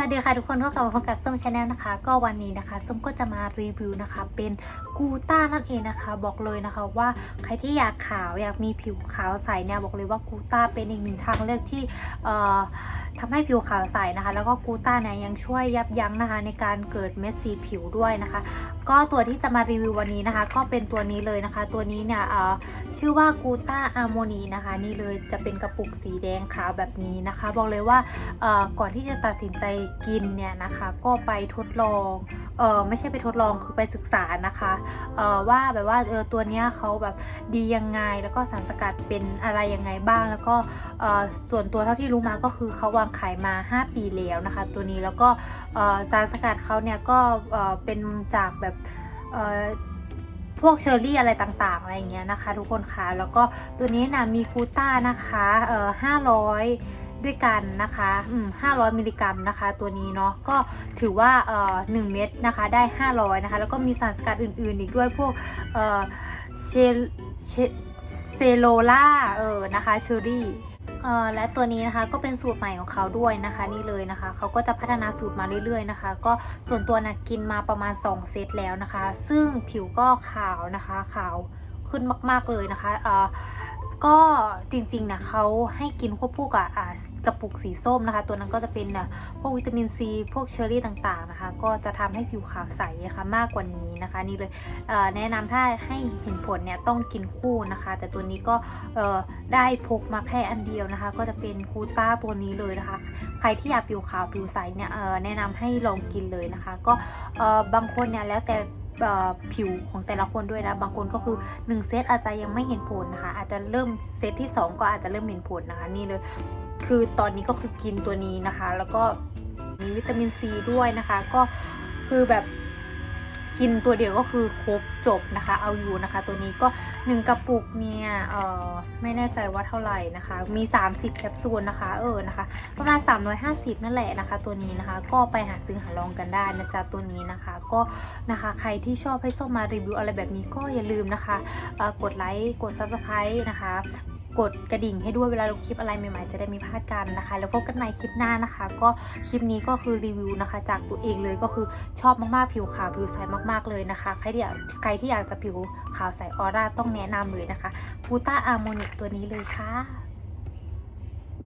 วัสดีค่ะทุกคนพบกับพบกับส้มชาแนลนะคะ ก็วันนี้นะคะส้มก็จะมารีวิวนะคะ เป็นกูต้านั่นเองนะคะ บอกเลยนะคะว่าใครที่อยากขาวอยากมีผิวขาวใสเนี่ยบอกเลยว่ากูต้าเป็นอีกหนึ่งทางเลือกที่เอ่อทำให้ผิวขาวใสนะคะ แล้วก็กูต้าเนี่ยยังช่วยยับยั้งนะคะ ในการเกิดเม็ดสีผิวด้วยนะคะ ก็ตัวที่จะมารีวิววันนี้นะคะ ก็เป็นตัวนี้เลยนะคะ ตัวนี้เนี่ยเอ่อชื่อว่ากูต้าอะโมนีนะคะ นี่เลยจะเป็นกระปุกสีแดงขาวแบบนี้นะคะ บอกเลยว่าเอ่อก่อนที่จะตัดสินใจกินเนี่ยนะคะก็ไปทดลองเออไม่ใช่ไปทดลองคือไปศึกษานะคะเออว่าแบบว่าเออตัวเนี้ยเขาแบบดียังไงแล้วก็สารสกัดเป็นอะไรยังไงบ้าง แล้วก็เออส่วนตัวเท่าที่รู้มาก็คือเขาวางขายมา 5 ปีแล้วนะคะ ตัวนี้แล้วก็เออสารสกัดเขาเนี่ยก็เออเป็นจากแบบเออพวกเชอร์รี่อะไรต่างๆ อะไรอย่างเงี้ยนะคะ ทุกคนคะแล้วก็ตัวนี้นะมีกูต้านะคะเอ่อ500 ด้วยกันนะคะอืม500 มิลลิกรัมนะคะ ตัวนี้เนาะก็ถือว่าเอ่อ1เม็ดนะคะได้ 500นะคะแล้วก็มีสารสกัดอื่นๆ อีกด้วยพวกเอ่อเชลเชเซโลล่าเออนะคะเชอรี่เออและตัวนี้นะคะก็เป็นสูตรใหม่ของเขาด้วยนะคะนี่เลยนะคะเขาก็จะพัฒนาสูตรมาเรื่อยๆนะคะ ก็ส่วนตัวนะกินมาประมาณ 2 เซตแล้วนะคะ ซึ่งผิวก็ขาวนะคะขาวขึ้นมากๆเลยนะคะเออ ก็จริงๆนะเขาให้กินควบคู่กับกระปุกสีส้มนะคะ ตัวนั้นก็จะเป็นอะพวกวิตามินซีพวกเชอร์รี่ต่างๆนะคะ ก็จะทำให้ผิวขาวใสนะคะมากกว่านี้นะคะ นี่เลยเแนะนำถ้าให้เห็นผลเนี่ยต้องกินคู่นะคะ แต่ตัวนี้ก็ได้พกมาแค่อันเดียวนะคะ ก็จะเป็นคูต้าตัวนี้เลยนะคะ ใครที่อยากผิวขาวผิวใสเนี่ยแนะนำให้ลองกินเลยนะคะ ก็บางคนเนี่ยแล้วแต่ ผิวของแต่ละคนด้วยนะ บางคนก็คือ 1 เซตอาจจะยังไม่เห็นผลนะคะ อาจจะเริ่มเซตที่ 2 ก็อาจจะเริ่มเห็นผลนะคะ นี่เลย คือตอนนี้ก็คือกินตัวนี้นะคะ แล้วก็มีวิตามินซีด้วยนะคะ ก็คือแบบ กินตัวเดียวก็คือครบจบนะคะ เอาอยู่นะคะ ตัวนี้ก็ 1 กระปุกเนี่ยเออไม่แน่ใจว่าเท่าไหร่นะคะ มี 30 แคปซูลนะคะเออนะคะ ประมาณ 350 นั่นแหละนะคะ ตัวนี้นะคะ ก็ไปหาซื้อหาลองกันได้นะจ๊ะตัวนี้นะคะ ก็นะคะใครที่ชอบให้ส้มมารีวิวอะไรแบบนี้ก็อย่าลืมนะคะกดไลค์กด subscribe นะคะ กดกระดิ่งให้ด้วยเวลาลงคลิปอะไรใหม่ๆ จะได้ไม่พลาดกันนะคะ แล้วพบกันใหม่คลิปหน้านะคะ ก็คลิปนี้ก็คือรีวิวนะคะ จากตัวเองเลยก็คือชอบมากๆผิวขาวผิวใสมากๆเลยนะคะ ใครที่อยากใครที่อยากจะผิวขาวใสออร่าต้องแนะนำเลยนะคะพูต้าอาร์โมนิกตัวนี้เลยค่ะ